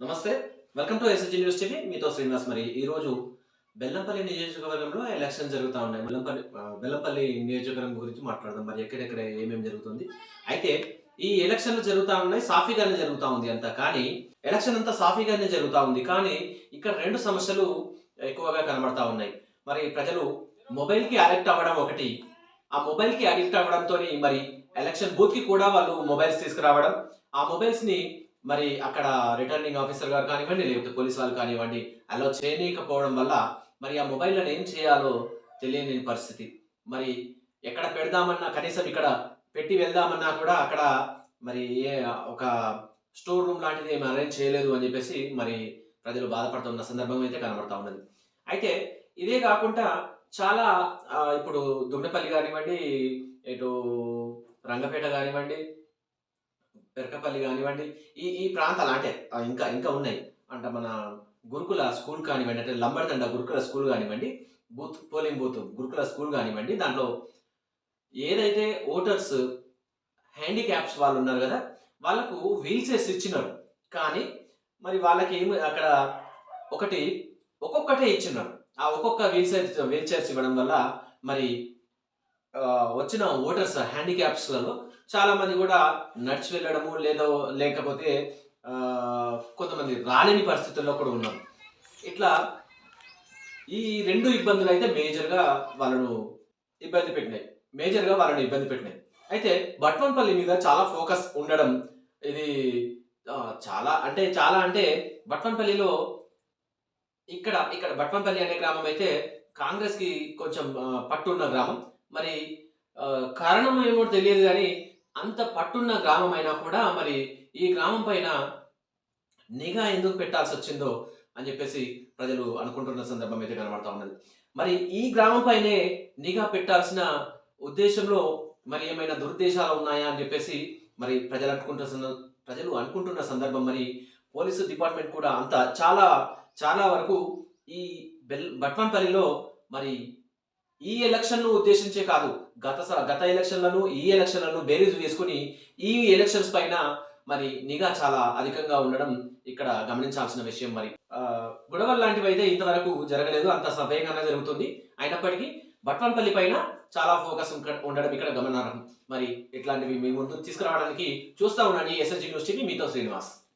నమస్తే. Welcome to SSG news TV మీతో శ్రీనివాస్ మరి. ఈ రోజు బెల్లంపల్లి నియోజకవర్గంలో ఎలక్షన్ జరుగుతూ ఉన్నాయి. బెల్లంపల్లి బెల్లంపల్లి నియోజకవర్గం గురించి మాట్లాడదాం మరి. ఎక్కడెక్కడ ఏమేమి జరుగుతుంది? అయితే ఈ ఎలక్షన్లు జరుగుతూ ఉన్నాయి. సాఫీగానే జరుగుతూ ఉంది అంతా. కానీ ఎలక్షన్ అంతా సాఫీగానే జరుగుతూ ఉంది. కానీ ఇక్కడ రెండు సమస్యలు ఎక్కువగా కనబడతా ఉన్నాయి. మరి ప్రజలు మొబైల్కి అడిక్ట్ అవ్వడం ఒకటి. ఆ మొబైల్కి అడిక్ట్ అవ్వడంతో మరి ఎలక్షన్ బూత్కి కూడా వాళ్ళు మొబైల్స్ తీసుకురావడం. ఆ మొబైల్స్ని మరి అక్కడ రిటర్నింగ్ ఆఫీసర్ గారు కానివ్వండి లేకపోతే పోలీస్ వాళ్ళు కానివ్వండి అలా చేయనీయకపోవడం వల్ల మరి ఆ మొబైల్లను ఏం చేయాలో తెలియని పరిస్థితి. మరి ఎక్కడ పెడదామన్నా కనీసం ఇక్కడ పెట్టి వెళ్దామన్నా కూడా అక్కడ మరి ఏ ఒక స్టోర్ రూమ్ లాంటిది ఏమి అరేంజ్ చేయలేదు అని చెప్పేసి మరి ప్రజలు బాధపడుతున్న సందర్భం అయితే కనబడతా ఉన్నది. అయితే ఇదే కాకుండా చాలా ఇప్పుడు దుమ్నపల్లి కానివ్వండి ఇటు రంగపేట కానివ్వండి పెరకపల్లి కానివ్వండి ఈ ఈ ప్రాంతాలు అంటే ఇంకా ఇంకా ఉన్నాయి. అంటే మన గురుకుల స్కూల్ కానివ్వండి అంటే లంబడితండ గురుకుల స్కూల్ కానివ్వండి బూత్ పోలింగ్ బూత్ గురుకుల స్కూల్ కానివ్వండి దాంట్లో ఏదైతే ఓటర్స్ హ్యాండిక్యాప్స్ వాళ్ళు ఉన్నారు కదా వాళ్ళకు వీల్ చైర్స్ ఇచ్చినారు. కానీ మరి వాళ్ళకి ఏమి అక్కడ ఒకటి ఒక్కొక్కటే ఇచ్చినారు. ఆ ఒక్కొక్క వీల్ చైర్స్ వీల్ చైర్స్ ఇవ్వడం వల్ల మరి వచ్చిన ఓటర్స్ హ్యాండిక్యాప్స్లలో చాలామంది కూడా నడిచి వెళ్ళడము లేదో లేకపోతే కొంతమంది రాలేని పరిస్థితుల్లో కూడా ఉన్నారు. ఇట్లా ఈ రెండు ఇబ్బందులు అయితే మేజర్గా వాళ్ళను ఇబ్బంది పెట్టినాయి. మేజర్గా వాళ్ళను ఇబ్బంది పెట్టినాయి. అయితే బట్వన్పల్లి మీద చాలా ఫోకస్ ఉండడం ఇది చాలా అంటే చాలా అంటే బట్వన్పల్లిలో ఇక్కడ ఇక్కడ బట్వన్పల్లి అనే గ్రామం అయితే కాంగ్రెస్కి కొంచెం పట్టున్న గ్రామం. మరి కారణం ఏమో తెలియదు కానీ అంత పట్టున్న గ్రామం అయినా కూడా మరి ఈ గ్రామం పైన నిఘా ఎందుకు పెట్టాల్సి వచ్చిందో అని చెప్పేసి ప్రజలు అనుకుంటున్న సందర్భం అయితే కనబడతా ఉన్నది. మరి ఈ గ్రామం పైనే నిఘా పెట్టాల్సిన ఉద్దేశంలో మరి ఏమైనా దురుద్దేశాలు ఉన్నాయా అని చెప్పేసి మరి ప్రజలు అనుకుంటున్న ప్రజలు అనుకుంటున్న సందర్భం మరి పోలీసు డిపార్ట్మెంట్ కూడా అంత చాలా చాలా వరకు ఈ బెల్ బట్వన్పల్లిలో మరి ఈ ఎలక్షన్ను ఉద్దేశించే కాదు గత స- గత ఎలక్షన్లను ఈ ఎలక్షన్లను బేరీజు వేసుకుని ఈ ఎలక్షన్స్ పైన మరి నిఘా చాలా అధికంగా ఉండడం ఇక్కడ గమనించాల్సిన విషయం మరి. గొడవలు లాంటివి అయితే ఇంతవరకు జరగలేదు. అంత సవ్యంగానే జరుగుతుంది. అయినప్పటికీ బట్వన్పల్లి పైన చాలా ఫోకస్ ఉండడం ఇక్కడ గమనార్హం. మరి ఇట్లాంటివి మీ ముందు తీసుకురావడానికి చూస్తా ఉండండి ఎస్ఎస్జీ న్యూస్ టీవీ. మీతో శ్రీనివాస్.